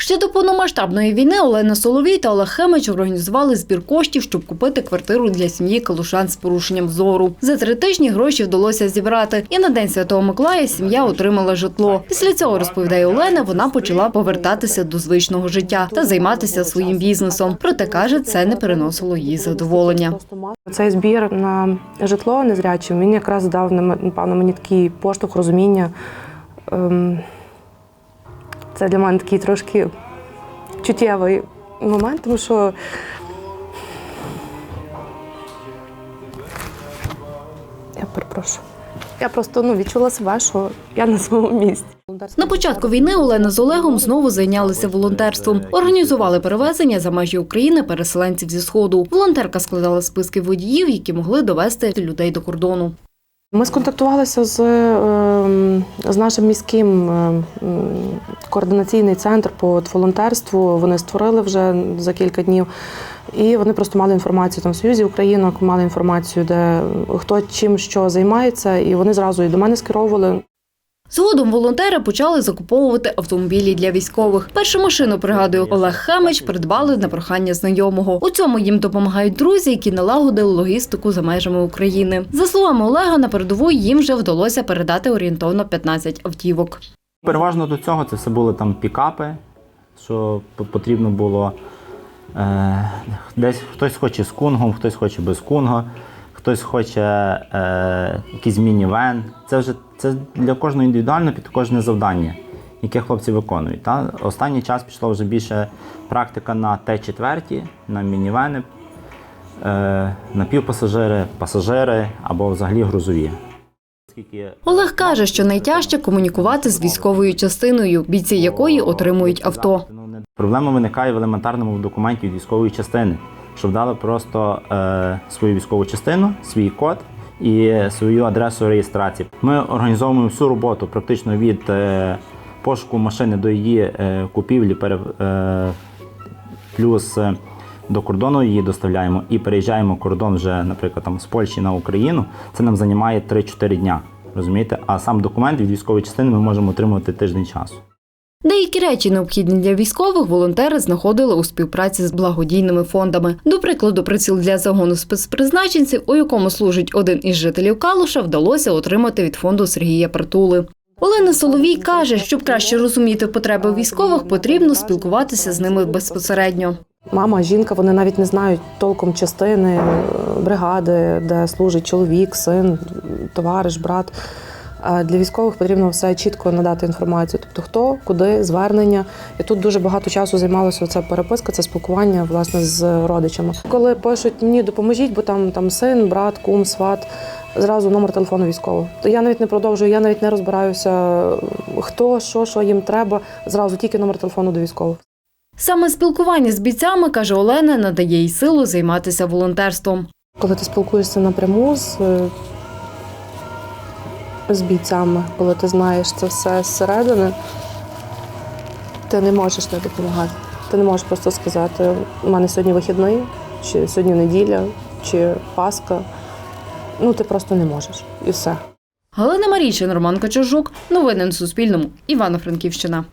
Ще до повномасштабної війни Олена Соловій та Олег Хемич організували збір коштів, щоб купити квартиру для сім'ї калушан з порушенням зору. За три тижні гроші вдалося зібрати, і на день Святого Миколая сім'я отримала житло. Після цього розповідає Олена, вона почала повертатися до звичного життя та займатися своїм бізнесом. Проте каже, це не переносило їй задоволення. Цей збір на житло незрячим він якраз дав напевно мені такий поштовх розуміння. Це для мене такий трошки чуттєвий момент, тому що я перепрошую. Я просто ну, відчула себе, що я на своєму місці. На початку війни Олена з Олегом знову зайнялися волонтерством. Організували перевезення за межі України переселенців зі сходу. Волонтерка складала списки водіїв, які могли довести людей до кордону. Ми сконтактувалися з, ем, з нашим міським ем, координаційний центр по волонтерству. Вони створили вже за кілька днів. І вони просто мали інформацію там в Союзі Українок, мали інформацію, де хто чим що займається, і вони зразу і до мене скеровували. Згодом волонтери почали закуповувати автомобілі для військових. Першу машину, пригадує Олег Хемич, придбали на прохання знайомого. У цьому їм допомагають друзі, які налагодили логістику за межами України. За словами Олега, на передову їм вже вдалося передати орієнтовно 15 автівок. Переважно до цього це все були там пікапи, що потрібно було е, десь хтось хоче з кунгом, хтось хоче без кунга, хтось хоче е, якийсь міні-вен. Це вже це для кожного індивідуально під кожне завдання, яке хлопці виконують. Та? Останній час пішла вже більше практика на Т4, на мінівени, е, напівпасажири, пасажири або взагалі грузові. Олег каже, що найтяжче комунікувати з військовою частиною, бійці якої отримують авто. Проблема виникає в елементарному документі військової частини, щоб дали просто е, свою військову частину, свій код і свою адресу реєстрації. Ми організовуємо всю роботу практично від е, пошуку машини до її е, купівлі, пере, е, плюс е, до кордону її доставляємо і переїжджаємо кордон вже, наприклад, там з Польщі на Україну. Це нам займає 3-4 дня. Розумієте? А сам документ від військової частини ми можемо отримувати тиждень часу. Деякі речі, необхідні для військових, волонтери знаходили у співпраці з благодійними фондами. До прикладу, приціл для загону спецпризначенців, у якому служить один із жителів Калуша, вдалося отримати від фонду Сергія Притули. Олена Соловій каже, щоб краще розуміти потреби військових, потрібно спілкуватися з ними безпосередньо. Мама, жінка, вони навіть не знають толком частини е, бригади, де служить чоловік, син, товариш, брат. Для військових потрібно все чітко надати інформацію. Тобто хто, куди, звернення. І тут дуже багато часу займалося ця переписка, це спілкування власне з родичами. Коли пишуть мені допоможіть, бо там, там син, брат, кум, сват. Зразу номер телефону військового. Я навіть не продовжую, я навіть не розбираюся, хто, що, що їм треба. Зразу тільки номер телефону до військових. Саме спілкування з бійцями, каже Олена, надає їй силу займатися волонтерством. Коли ти спілкуєшся напряму з, з бійцями, коли ти знаєш це все зсередини, ти не можеш не допомагати. Ти не можеш просто сказати, у мене сьогодні вихідний, чи сьогодні неділя, чи Пасха. Ну, ти просто не можеш. І все. Галина Марійчин, Роман Качужук, Новини на Суспільному. Івано-Франківщина.